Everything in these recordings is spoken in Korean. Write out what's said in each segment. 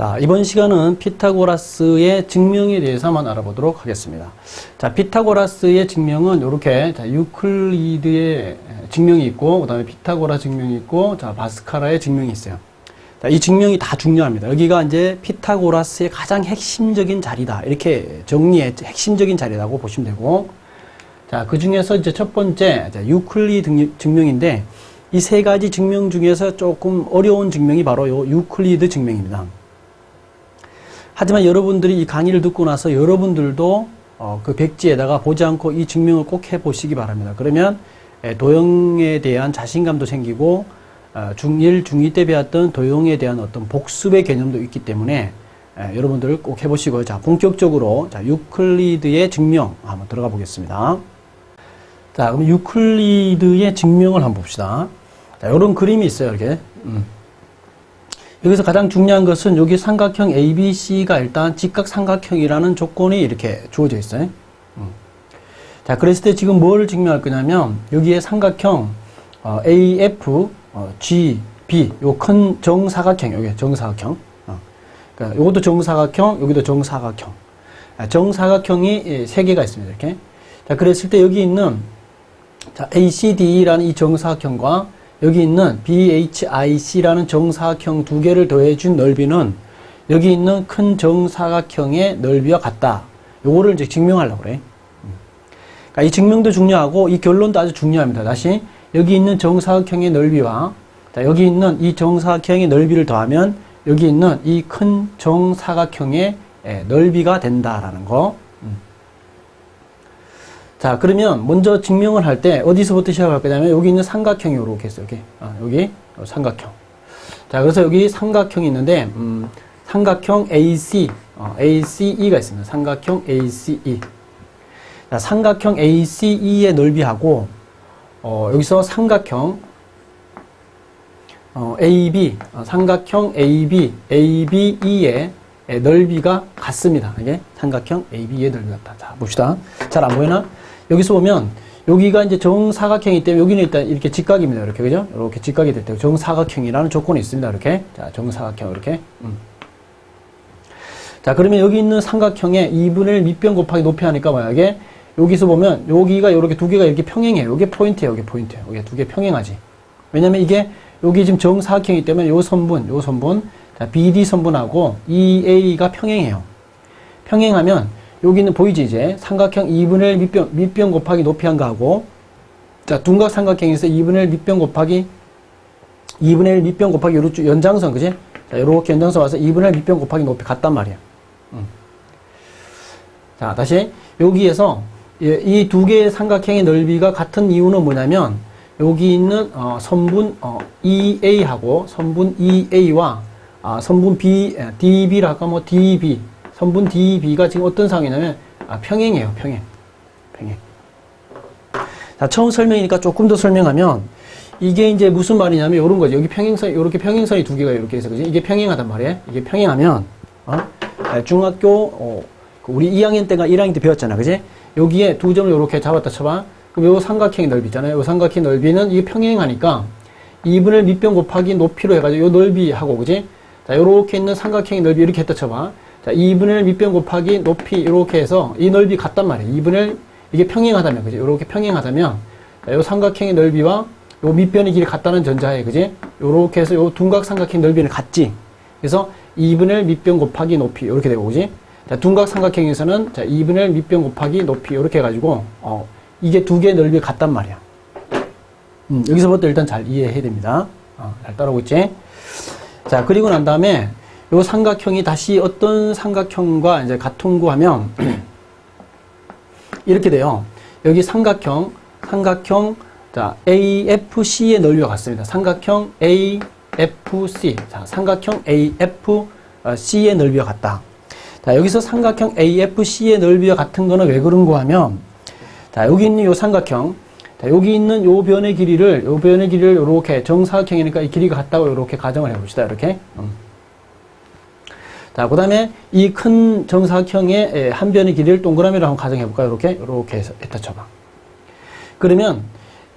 자, 이번 시간은 피타고라스의 증명에 대해서만 알아보도록 하겠습니다. 자, 피타고라스의 증명은 이렇게 자, 유클리드의 증명이 있고, 그 다음에 피타고라 증명이 있고, 자, 바스카라의 증명이 있어요. 자, 이 증명이 다 중요합니다. 여기가 이제 피타고라스의 가장 핵심적인 자리다. 이렇게 정리해, 핵심적인 자리라고 보시면 되고, 자, 그 중에서 이제 첫 번째, 자, 유클리드 증명인데, 이 세 가지 증명 중에서 조금 어려운 증명이 바로 요 유클리드 증명입니다. 하지만 여러분들이 이 강의를 듣고 나서 여러분들도 어, 그 백지에다가 보지 않고 이 증명을 꼭 해보시기 바랍니다. 그러면 에, 도형에 대한 자신감도 생기고 어, 중1, 중2 때 배웠던 도형에 대한 어떤 복습의 개념도 있기 때문에 에, 여러분들 꼭 해보시고요. 자, 본격적으로 자, 유클리드의 증명 한번 들어가 보겠습니다. 자, 그럼 유클리드의 증명을 한번 봅시다. 자, 이런 그림이 있어요, 이렇게. 음. 여기서 가장 중요한 것은 여기 삼각형 ABC가 일단 직각 삼각형이라는 조건이 이렇게 주어져 있어요. 음. 자, 그랬을 때 지금 뭘 증명할 거냐면 여기에 삼각형 어, AF, 어, G, B 요 큰 정사각형, 여기 정사각형. 어. 그러니까 요것도 정사각형, 여기도 정사각형. 아, 정사각형이 예, 세 개가 있습니다. 이렇게. 자, 그랬을 때 여기 있는 자, ACD라는 이 정사각형과 여기 있는 BHIC라는 정사각형 두 개를 더해준 넓이는 여기 있는 큰 정사각형의 넓이와 같다. 요거를 이제 증명하려고 그래. 그러니까 이 증명도 중요하고 이 결론도 아주 중요합니다. 다시 여기 있는 정사각형의 넓이와 자, 여기 있는 이 정사각형의 넓이를 더하면 여기 있는 이 큰 정사각형의 예, 넓이가 된다라는 거. 자, 그러면 먼저 증명을 할 때 어디서부터 시작할 거냐면 여기 있는 삼각형이 이렇게 있어요. 여기. 아, 여기 삼각형. 자, 그래서 여기 삼각형이 있는데 음, 삼각형 AC, 어, ACE가 있습니다. 삼각형 ACE. 자, 삼각형 ACE의 넓이하고 어, 여기서 삼각형 어, AB, 어, 삼각형 AB, ABE의 넓이가 같습니다. 이게 삼각형 AB의 넓이 같다. 자, 봅시다. 잘 안 보이나? 여기서 보면 여기가 이제 정사각형이기 때문에 여기는 일단 이렇게 직각입니다. 이렇게 그죠? 이렇게 직각이 될 때 정사각형이라는 조건이 있습니다. 이렇게 자 정사각형 이렇게. 음. 자 그러면 여기 있는 삼각형의 2분의 밑변 곱하기 높이 하니까 만약에 여기서 보면 여기가 이렇게 두 개가 이렇게 평행해요. 이게 포인트예요. 이게 포인트예요. 이게 두 개 평행하지. 왜냐면 이게 여기 지금 정사각형이기 때문에 요 선분, 요 선분, 자 BD 선분하고 EA가 평행해요. 평행하면 여기는 보이지 이제? 삼각형 2분의 1 밑변, 밑변 곱하기 높이 한 거하고. 자 둔각 삼각형에서 2분의 1 밑변 곱하기 2분의 1 밑변 곱하기 요렇게 연장선 그지? 자 요렇게 연장선 와서 2분의 1 밑변 곱하기 높이 같단 말이야. 음. 자 다시. 여기에서 이 두 개의 삼각형의 넓이가 같은 이유는 뭐냐면 여기 있는 어, 선분 어, EA하고 선분 EA와 아, 선분 B, DB라 할까 뭐 DB 선분 DB가 지금 어떤 상황이냐면 아, 평행이에요. 평행. 평행. 자, 처음 설명이니까 조금 더 설명하면 이게 이제 무슨 말이냐면 이런 거죠. 여기 평행선 이렇게 평행선이 두 개가 이렇게 해서 그지? 이게 평행하단 말이에요. 이게 평행하면 어? 중학교 어, 우리 2학년 때가 1학년 때 배웠잖아. 그지? 여기에 두 점을 이렇게 잡았다 쳐봐. 그럼 요 삼각형의 넓이 있잖아요. 요 삼각형 넓이는 이게 평행하니까 2분의 밑변 곱하기 높이로 해가지고 요 넓이하고 그지? 자, 요렇게 있는 삼각형의 넓이 이렇게 했다 쳐봐. 자, 2분의 1 밑변 곱하기 높이 이렇게 해서 이 넓이 같단 말이에요. 2분의 1 이게 평행하다면 그지? 이렇게 평행하다면 자, 요 삼각형의 넓이와 요 밑변의 길이 같다는 전자에 그지? 요렇게 해서 요 둔각 삼각형 넓이는 같지. 그래서 2분의 1 밑변 곱하기 높이 이렇게 되고 그지? 자, 둔각 삼각형에서는 자, 2분의 1 밑변 곱하기 높이 이렇게 해 가지고 어, 이게 두 개의 넓이 같단 말이야. 음, 여기서부터 일단 잘 이해해야 됩니다. 어, 잘 따라오고 있지? 자, 그리고 난 다음에 요 삼각형이 다시 어떤 삼각형과 이제 같은 구 하면 이렇게 돼요. 여기 삼각형, 삼각형, 자, AFC의 넓이와 같습니다. 삼각형 AFC. 자, 삼각형 AFC의 넓이와 같다. 자, 여기서 삼각형 AFC의 넓이와 같은 거는 왜 그런 거 하면, 자, 여기 있는 요 삼각형, 자, 여기 있는 요 변의 길이를, 요 변의 길이를 이렇게 정사각형이니까 이 길이가 같다고 이렇게 가정을 해 봅시다. 이렇게. 음. 자, 그 다음에 이 큰 정사각형의 한 변의 길이를 동그라미로 한번 가정해 볼까요? 이렇게, 이렇게 해서, 했다 쳐봐. 그러면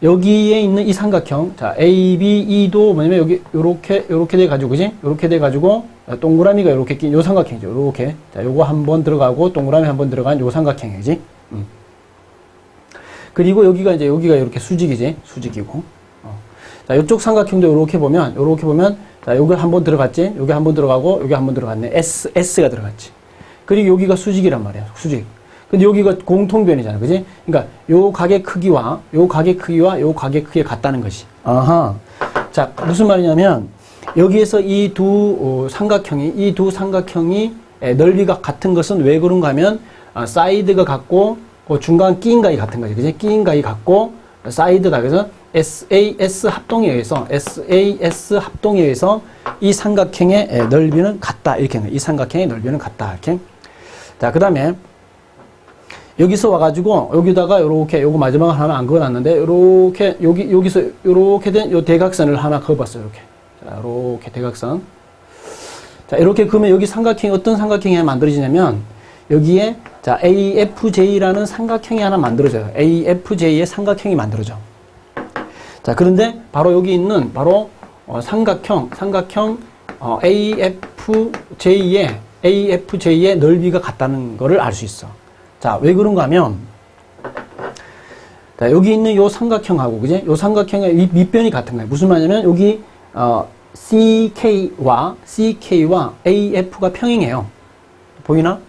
여기에 있는 이 삼각형, 자, A, B, E도 뭐냐면 여기 요렇게, 요렇게 돼 가지고, 그지? 요렇게 돼 가지고, 동그라미가 요렇게 낀 요 삼각형이죠. 요렇게. 자, 요거 한 번 들어가고, 동그라미 한 번 들어간 요 삼각형이지? 음. 그리고 여기가 이제, 여기가 이렇게 수직이지? 수직이고. 어. 자, 요쪽 삼각형도 요렇게 보면, 요렇게 보면, 자, 여기 한 번 들어갔지? 여기 한 번 들어가고, 여기 한 번 들어갔네. S, S가 들어갔지. 그리고 여기가 수직이란 말이야. 수직. 근데 여기가 공통변이잖아. 그지? 그러니까 요 각의 크기와 요 각의 크기와 요 각의 크기가 같다는 것이. 아하. 자, 무슨 말이냐면 여기에서 이 두 삼각형이 이 두 삼각형이 에, 넓이가 같은 것은 왜 그런가 하면 아, 사이드가 같고 그 중간 끼인각이 같은 거지. 그지? 끼인각이 같고 사이드가 그래서 SAS 합동에 의해서 SAS 합동에 의해서 이 삼각형의 에, 넓이는 같다. 이렇게. 이 삼각형의 넓이는 같다. 이렇게. 자, 그다음에 여기서 와가지고 여기다가 요렇게 요거 마지막 하나 안 그어놨는데 요렇게 여기 여기서 요렇게 된 요 대각선을 하나 그어봤어요 이렇게 자 요렇게 대각선 자 이렇게 그러면 여기 삼각형이 어떤 삼각형이 하나 만들어지냐면 여기에 자 AFJ라는 삼각형이 하나 만들어져요 AFJ의 삼각형이 만들어져 자 그런데 바로 여기 있는 바로 어, 삼각형 삼각형 어, AFJ의 AFJ의 넓이가 같다는 것을 알 수 있어. 자, 왜 그런가 하면, 자, 여기 있는 요 삼각형하고, 그지? 요 삼각형의 이 밑변이 같은 거예요. 무슨 말이냐면, 여기, 어, CK와, CK와 AF가 평행해요. 보이나?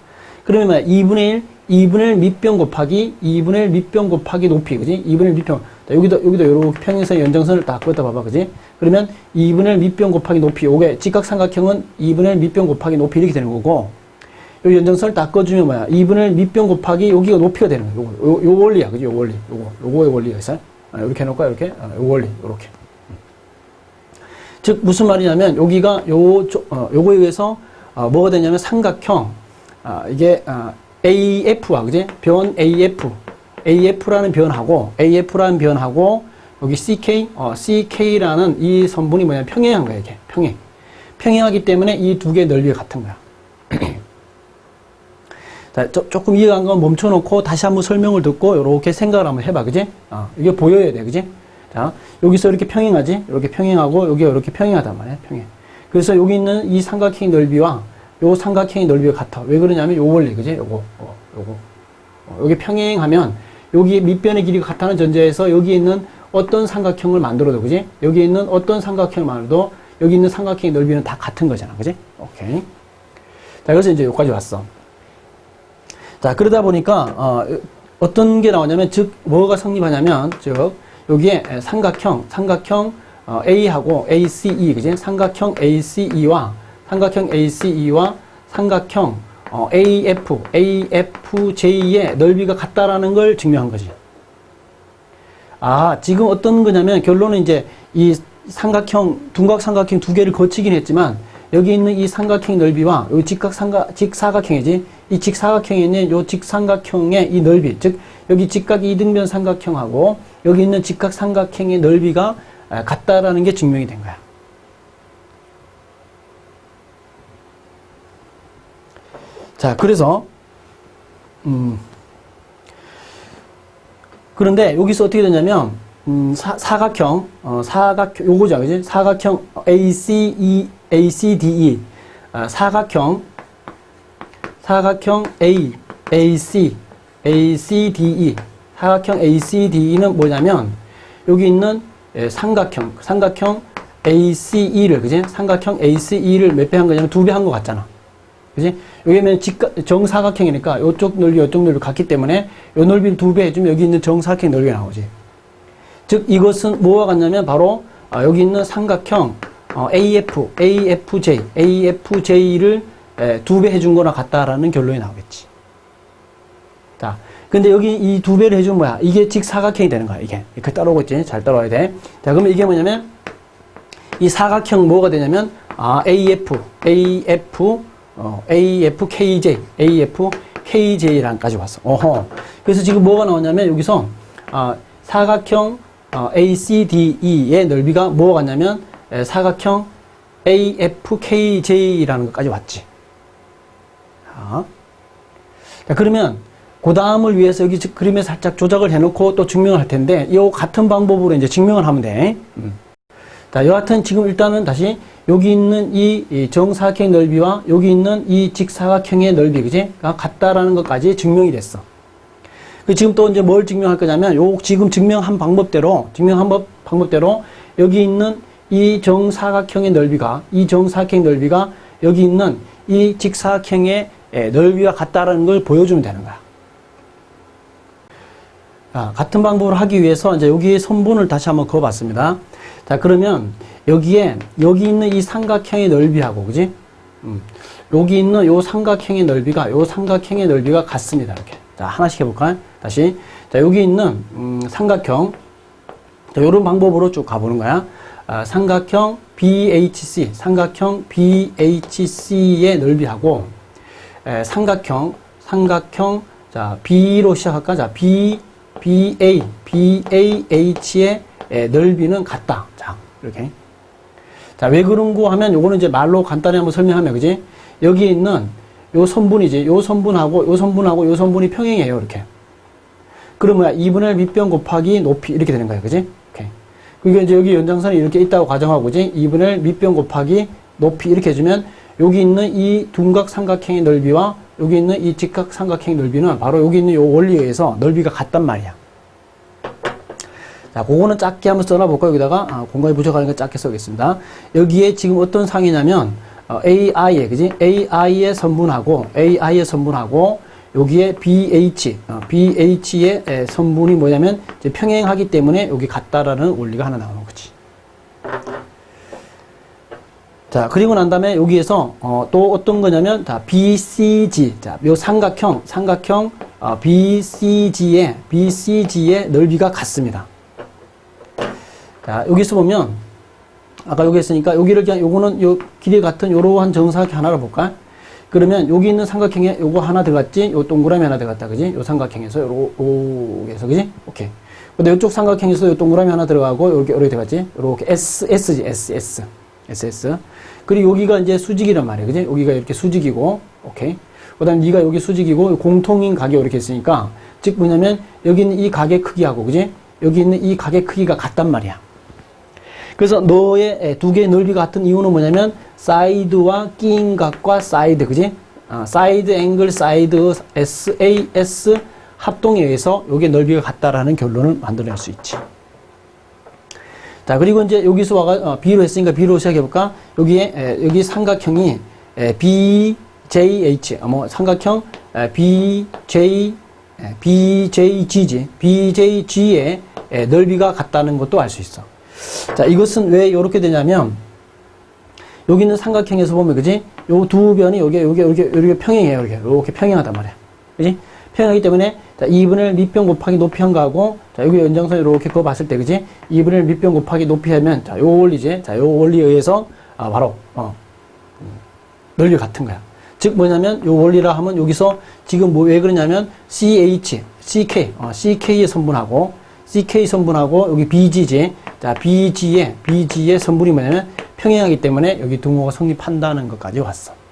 그러면 2분의 1, 2분의 1 밑변 곱하기 2분의 1 밑변 곱하기 높이, 그지? 2분의 1 밑변. 자, 여기도, 여기도 요렇게 평행선 연장선을 딱 그었다 봐봐, 그지? 그러면 2분의 1 밑변 곱하기 높이, 요게 직각삼각형은 2분의 1 밑변 곱하기 높이 이렇게 되는 거고, 요 연장선을 딱 꺼주면 뭐야? 2분의 1 밑변 곱하기 여기가 높이가 되는 거야. 요거, 요, 요 원리야. 그지? 요 원리. 요거, 요거의 원리가 있어. 아, 이렇게 해놓을까? 이렇게? 아, 요 원리. 요렇게. 즉, 무슨 말이냐면, 여기가 요, 조- 어, 요거에 의해서, 어, 뭐가 되냐면 삼각형, 아, 이게, 아, AF와, 그지? 변 AF. AF라는 변하고, AF라는 변하고, 여기 CK, 어, CK라는 이 선분이 뭐냐 평행한 거야, 이게. 평행. 평행하기 때문에 이 두 개의 넓이가 같은 거야. 자, 조, 조금 이해가 안 가면 멈춰놓고 다시 한번 설명을 듣고 이렇게 생각을 한번 해봐, 그지? 어, 이게 보여야 돼, 그지? 자, 여기서 이렇게 평행하지? 이렇게 평행하고 여기가 이렇게 평행하단 말이야, 평행. 그래서 여기 있는 이 삼각형의 넓이와 요 삼각형의 넓이가 같아. 왜 그러냐면 요 원리, 그지? 요거, 어, 요거. 어, 여기 평행하면 여기 밑변의 길이가 같다는 전제에서 여기 있는 어떤 삼각형을 만들어도, 그지? 여기 있는 어떤 삼각형을 만들어도 여기 있는 삼각형의 넓이는 다 같은 거잖아, 그지? 오케이. 자, 그래서 이제 여기까지 왔어. 자, 그러다 보니까, 어, 어떤 게 나오냐면, 즉, 뭐가 성립하냐면, 즉, 여기에 삼각형, 삼각형 어, A하고 ACE, 그지? 삼각형 ACE와, 삼각형 ACE와 삼각형 어, AF, AFJ의 넓이가 같다라는 걸 증명한 거지. 아, 지금 어떤 거냐면, 결론은 이제 이 삼각형, 둔각 삼각형 두 개를 거치긴 했지만, 여기 있는 이 삼각형 넓이와 요 직각 삼각 직사각형이지 이 직사각형에 있는 요 직삼각형의 이 넓이 즉 여기 직각 이등변 삼각형하고 여기 있는 직각 삼각형의 넓이가 아, 같다라는 게 증명이 된 거야. 자, 그래서 음 그런데 여기서 어떻게 되냐면 음, 사, 사각형, 어, 사각형, 요거죠, 그지? 사각형 ACE, ACDE, 아, 사각형, 사각형 A, AC, ACDE, 사각형 ACDE는 뭐냐면, 여기 있는 예, 삼각형, 삼각형 ACE를, 그지? 삼각형 ACE를 몇 배 한 거냐면 두 배 한 거 같잖아. 그지? 여기면 직각, 정사각형이니까 요쪽 넓이, 요쪽 넓이 같기 때문에 요 넓이를 두 배 해주면 여기 있는 정사각형 넓이가 나오지. 즉 이것은 뭐와 같냐면 바로 아, 여기 있는 삼각형 어, AF, AFJ, AFJ를 두 배 해준 거나 같다라는 결론이 나오겠지. 자, 근데 여기 이 두 배를 해준 뭐야? 이게 직사각형이 되는 거야. 이게 이렇게 따라오고 있지. 잘 따라와야 돼. 자, 그러면 이게 뭐냐면 이 사각형 뭐가 되냐면 아, AF, AF, 어, AFKJ, AFKJ랑까지 왔어. 어허. 그래서 지금 뭐가 나오냐면 여기서 아, 사각형 어, ACDE의 넓이가 뭐가 같냐면 에, 사각형 AFKJ라는 것까지 왔지. 자, 자, 그러면 그 다음을 위해서 여기 지- 그림에 살짝 조작을 해놓고 또 증명을 할 텐데, 이 같은 방법으로 이제 증명을 하면 돼. 음. 자, 여하튼 지금 일단은 다시 여기 있는 이, 이 정사각형 넓이와 여기 있는 이 직사각형의 넓이, 그지? 가 같다라는 것까지 증명이 됐어. 그 지금 또 이제 뭘 증명할 거냐면, 요 지금 증명한 방법대로, 증명한 법, 방법대로 여기 있는 이 정사각형의 넓이가, 이 정사각형 넓이가 여기 있는 이 직사각형의 예, 넓이와 같다라는 걸 보여주면 되는 거야. 아, 같은 방법으로 하기 위해서 이제 여기 선분을 다시 한번 그어봤습니다. 자, 그러면 여기에, 여기 있는 이 삼각형의 넓이하고, 그지? 음, 여기 있는 요 삼각형의 넓이가, 요 삼각형의 넓이가 같습니다. 이렇게. 자, 하나씩 해볼까요? 다시. 자, 여기 있는, 음, 삼각형. 자, 요런 방법으로 쭉 가보는 거야. 아, 삼각형 BHC, 삼각형 BHC의 넓이하고, 에, 삼각형, 삼각형, 자, B로 시작할까? 자, B, BA, BAH의 에, 넓이는 같다. 자, 이렇게. 자, 왜 그런 거 하면 요거는 이제 말로 간단히 한번 설명하면, 그지? 여기 있는 요 선분이지. 요 선분하고 요 선분하고 요 선분이 평행이에요. 이렇게. 그러면 2분의 밑변 곱하기 높이 이렇게 되는 거예요. 그지? 오케이. 그게 이제 여기 연장선이 이렇게 있다고 가정하고, 그지? 2분의 밑변 곱하기 높이 이렇게 해주면 여기 있는 이 둔각 삼각형의 넓이와 여기 있는 이 직각 삼각형의 넓이는 바로 여기 있는 요 원리에 의해서 넓이가 같단 말이야. 자, 그거는 작게 한번 써놔볼까요? 여기다가 아, 공간이 부족하니까 작게 써보겠습니다. 여기에 지금 어떤 상이냐면 어, AI에 그지? AI의 선분하고 AI의 선분하고 여기에 BH, 어, BH의 에, 선분이 뭐냐면 평행하기 때문에 여기 같다라는 원리가 하나 나오는 거지. 자, 그리고 난 다음에 여기에서 어, 또 어떤 거냐면 자, BCG. 자, 요 삼각형, 삼각형 어, BCG의 BCG의 넓이가 같습니다. 자, 여기서 보면 아까 여기 했으니까 여기를 그냥 요거는 요 길이 같은 요러한 정사각형 하나를 볼까? 그러면 여기 있는 삼각형에 요거 하나 들어갔지? 요 동그라미 하나 들어갔다. 그지? 요 삼각형에서 요로 요에서 그지? 오케이. 근데 요쪽 삼각형에서 요 동그라미 하나 들어가고 여기 요렇게 들어갔지? 요렇게 S S지 S S. SS. 그리고 여기가 이제 수직이란 말이에요. 그지? 여기가 이렇게 수직이고, 오케이. 그 다음에 네가 여기 수직이고, 공통인 가게 이렇게 있으니까, 즉 뭐냐면, 여기 있는 이 가게 크기하고, 그지? 여기 있는 이 가게 크기가 같단 말이야. 그래서 너의 두 개의 넓이가 같은 이유는 뭐냐면, 사이드와 끼인 각과 사이드, 그지? 아, 사이드 앵글 사이드 SAS 합동에 의해서 여기에 넓이가 같다라는 결론을 만들어낼 수 있지. 자, 그리고 이제 여기서 와가, 어, B로 했으니까 B로 시작해볼까? 여기에, 에, 여기 삼각형이, 에, BJH, 어, 뭐, 삼각형, 에, BJ, 에, BJG지. BJG의 에, 넓이가 같다는 것도 알 수 있어. 자, 이것은 왜 이렇게 되냐면, 여기 있는 삼각형에서 보면, 그지? 요 두 변이 여기, 여기, 여기, 여기 평행해요. 이렇게. 이렇게 평행하단 말이야. 그지? 평행하기 때문에, 자, 2분의 밑변 곱하기 높이 한 거하고, 자, 여기 연장선 이렇게 그거 봤을 때, 그지? 2분의 밑변 곱하기 높이 하면, 자, 요 원리지? 자, 요 원리에 의해서, 아, 바로, 어, 음, 넓이 같은 거야. 즉, 뭐냐면, 요 원리라 하면 여기서 지금 뭐, 왜 그러냐면, CH, CK, 어, CK의 선분하고, CK 선분하고, 여기 BG지? 자, BG의, BG의 선분이 뭐냐면, 평행하기 때문에 여기 등호가 성립한다는 것까지 왔어.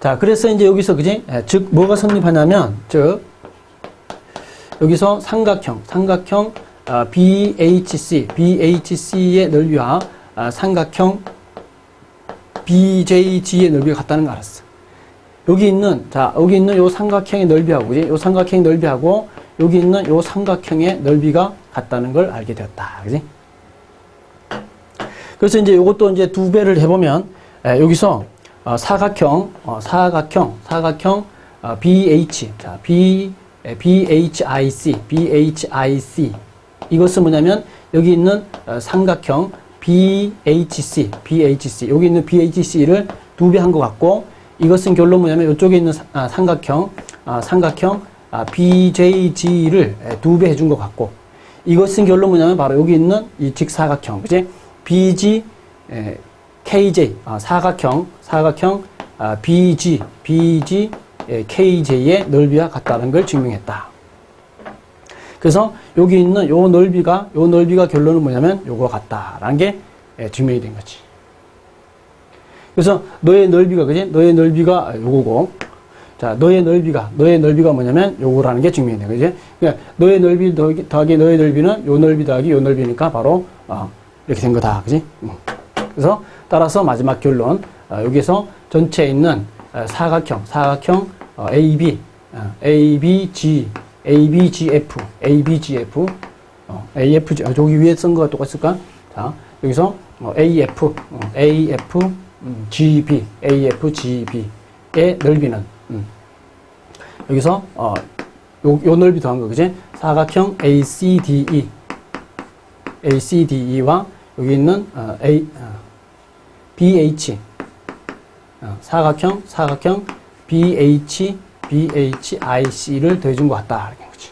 자, 그래서 이제 여기서, 그지? 예, 즉, 뭐가 성립하냐면, 즉, 여기서 삼각형, 삼각형, 어, BHC, BHC의 넓이와 어, 삼각형 BJG의 넓이가 같다는 걸 알았어. 여기 있는, 자, 여기 있는 요 삼각형의 넓이하고, 그지? 요 삼각형의 넓이하고, 여기 있는 요 삼각형의 넓이가 같다는 걸 알게 되었다. 그지? 그래서 이제 요것도 이제 두 배를 해보면, 에, 여기서 어, 사각형, 어, 사각형, 사각형, 어, BH, 자, B, 에, BHIC, BHIC. 이것은 뭐냐면, 여기 있는 어, 삼각형 BHC, BHC. 여기 있는 BHC를 두 배 한 것 같고, 이것은 결론 뭐냐면, 이쪽에 있는 사- 아, 삼각형, 아, 삼각형 아, BJG를 두 배 해준 것 같고, 이것은 결론 뭐냐면, 바로 여기 있는 이 직사각형, 그지? BG, 에, KJ, 아, 사각형, 사각형, 아, BG, BG, 에, KJ의 넓이와 같다는 걸 증명했다. 그래서 여기 있는 요 넓이가, 요 넓이가 결론은 뭐냐면 요거 같다라는 게 에, 증명이 된 거지. 그래서 너의 넓이가, 그지? 너의 넓이가 요거고, 자, 너의 넓이가, 너의 넓이가 뭐냐면 요거라는 게 증명이 돼. 그지? 그러니까 너의 넓이 더하기 너의 넓이는 요 넓이 더하기 요 넓이니까 바로, 어, 이렇게 된 거다. 그지? 음. 그래서 따라서 마지막 결론, 어, 여기서 전체에 있는 어, 사각형, 사각형 어, AB, 어, ABG, ABGF, ABGF, 어, 저기 위에 쓴 거가 똑같을까? 자, 여기서 어, AF, 어, AF, 음, GB, AFGB의 넓이는 음. 여기서 어, 요, 요 넓이 더한 거, 그지? 사각형 ACDE, ACDE와 여기 있는 어, A, 어, BH, 어, 사각형, 사각형 BH, BHIC를 더해준 것 같다. 이렇게 거지.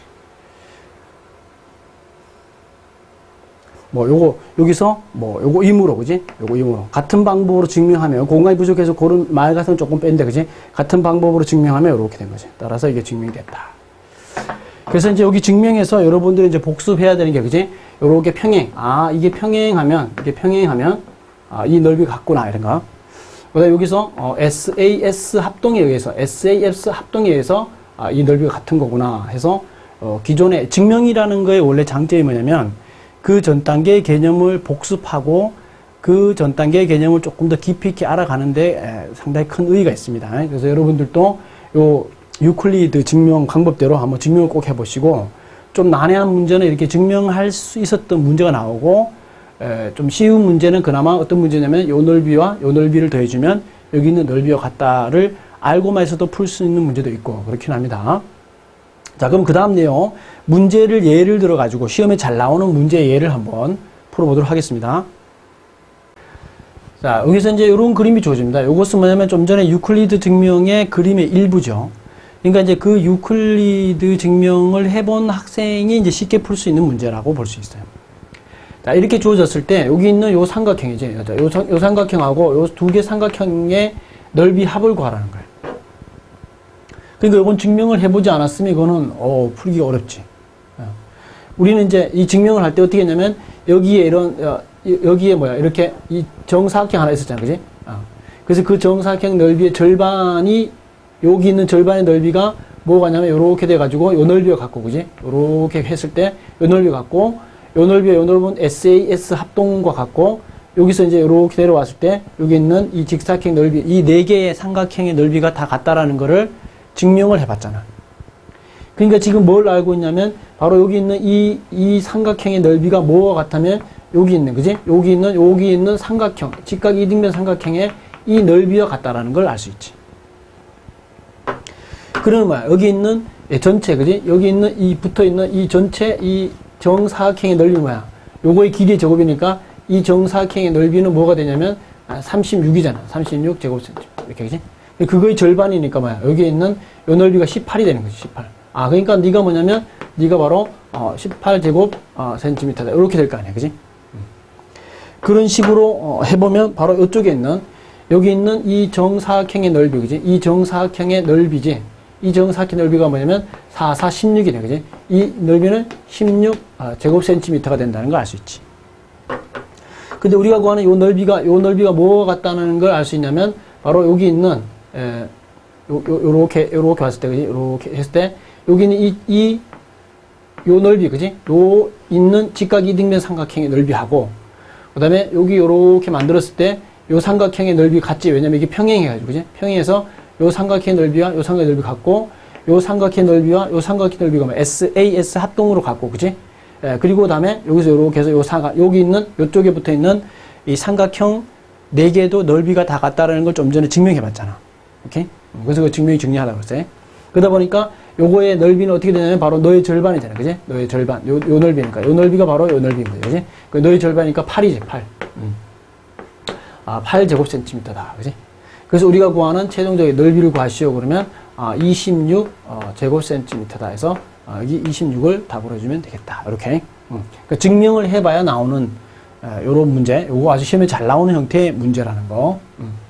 뭐 요거 여기서 뭐 요거 임으로 그지? 요거 임으로 같은 방법으로 증명하면 공간이 부족해서 그런 말 같은 건 조금 뺀데 그지? 같은 방법으로 증명하면 이렇게 된 거지. 따라서 이게 증명이 됐다. 그래서 이제 여기 증명해서 여러분들이 이제 복습해야 되는 게 그지? 요렇게 평행. 아 이게 평행하면 이게 평행하면 아, 이 넓이 같구나 이런 거. 그다음 여기서 어, SAS 합동에 의해서 SAS 합동에 의해서 아, 이 넓이가 같은 거구나 해서 어, 기존의 증명이라는 거의 원래 장점이 뭐냐면 그 전 단계의 개념을 복습하고 그 전 단계의 개념을 조금 더 깊이 있게 알아가는데 에, 상당히 큰 의의가 있습니다. 그래서 여러분들도 요 유클리드 증명 방법대로 한번 증명을 꼭 해보시고 좀 난해한 문제는 이렇게 증명할 수 있었던 문제가 나오고 에, 좀 쉬운 문제는 그나마 어떤 문제냐면 요 넓이와 요 넓이를 더해주면 여기 있는 넓이와 같다를 알고만 있어도 풀 수 있는 문제도 있고 그렇긴 합니다. 자, 그럼 그 다음 내용 문제를 예를 들어 가지고 시험에 잘 나오는 문제 예를 한번 풀어보도록 하겠습니다. 자, 여기서 이제 이런 그림이 주어집니다. 이것은 뭐냐면 좀 전에 유클리드 증명의 그림의 일부죠. 그러니까 이제 그 유클리드 증명을 해본 학생이 이제 쉽게 풀 수 있는 문제라고 볼 수 있어요. 자, 이렇게 주어졌을 때 여기 있는 요 삼각형이지. 자, 요, 삼- 요 삼각형하고 요 두 개 삼각형의 넓이 합을 구하라는 거예요. 그러니까 이건 증명을 해보지 않았으면 이거는 어, 풀기가 어렵지. 어. 우리는 이제 이 증명을 할 때 어떻게 했냐면 여기에 이런 어, 이- 여기에 뭐야 이렇게 이 정사각형 하나 있었잖아, 그지? 어. 그래서 그 정사각형 넓이의 절반이 여기 있는 절반의 넓이가 뭐가 냐면 요렇게 돼가지고 요 넓이와 같고, 그지? 요렇게 했을 때 요 넓이가 같고 요 넓이와 요 넓은 SAS 합동과 같고 여기서 이제 이렇게 내려왔을 때 여기 있는 이 직사각형 넓이 이 네 개의 삼각형의 넓이가 다 같다라는 거를 증명을 해봤잖아. 그러니까 지금 뭘 알고 있냐면 바로 여기 있는 이, 이 삼각형의 넓이가 뭐와 같다면 여기 있는 그지? 여기 있는 여기 있는 삼각형 직각 이등변 삼각형의 이 넓이와 같다라는 걸 알 수 있지. 그러면? 여기 있는 예, 전체 그지? 여기 있는 이 붙어 있는 이 전체 이 정사각형의 넓이 뭐야? 요거의 길이의 제곱이니까 이 정사각형의 넓이는 뭐가 되냐면 36이잖아. 36 제곱센티미터 이렇게 그지? 그거의 절반이니까 뭐야? 여기 있는 요 넓이가 18이 되는 거지. 18. 아 그러니까 네가 뭐냐면 네가 바로 어, 18 제곱 어, 센티미터다. 이렇게 될 거 아니야, 그지? 그런 식으로 어, 해보면 바로 이쪽에 있는 여기 있는 이 정사각형의 넓이 그지? 이 정사각형의 넓이지. 이 정사각형 넓이가 뭐냐면 4, 4, 16이네 그지? 이 넓이는 16 아, 제곱 센티미터가 된다는 걸 알 수 있지. 근데 우리가 구하는 요 넓이가 요 넓이가 뭐가 같다는 걸 알 수 있냐면 바로 여기 있는 에, 요, 요, 요렇게 요렇게 왔을 때 그지? 요렇게 했을 때 여기 있는 이, 이, 요 넓이 그지? 요 있는 직각 이등변 삼각형의 넓이하고 그 다음에 여기 요렇게 만들었을 때 요 삼각형의 넓이 같지. 왜냐면 이게 평행해가지고, 그지? 평행해서 요 삼각형의 넓이와 요 삼각형의 넓이 같고, 요 삼각형의 넓이와 요 삼각형의 넓이가 뭐 SAS 합동으로 같고, 그지? 예, 그리고 그 다음에 여기서 요렇게 해서 요 사각, 여기 있는, 요쪽에 붙어 있는 이 삼각형 네 개도 넓이가 다 같다라는 걸 좀 전에 증명해 봤잖아. 오케이? 그래서 그 증명이 중요하다고 그랬어요. 그러다 보니까 요거의 넓이는 어떻게 되냐면 바로 너의 절반이잖아. 그지? 너의 절반. 요, 요 넓이니까. 요 넓이가 바로 요 넓이인 거죠. 그지? 그 너의 절반이니까 8이지, 8. 음. 아, 8 제곱센티미터다. 그지? 그래서 우리가 구하는 최종적인 넓이를 구하시오. 그러면, 아, 26 어, 제곱센티미터다 해서, 아, 여기 26을 답으로 해주면 되겠다. 이렇게. 음. 그러니까 증명을 해봐야 나오는, 어, 요런 문제. 요거 아주 시험에 잘 나오는 형태의 문제라는 거. 음.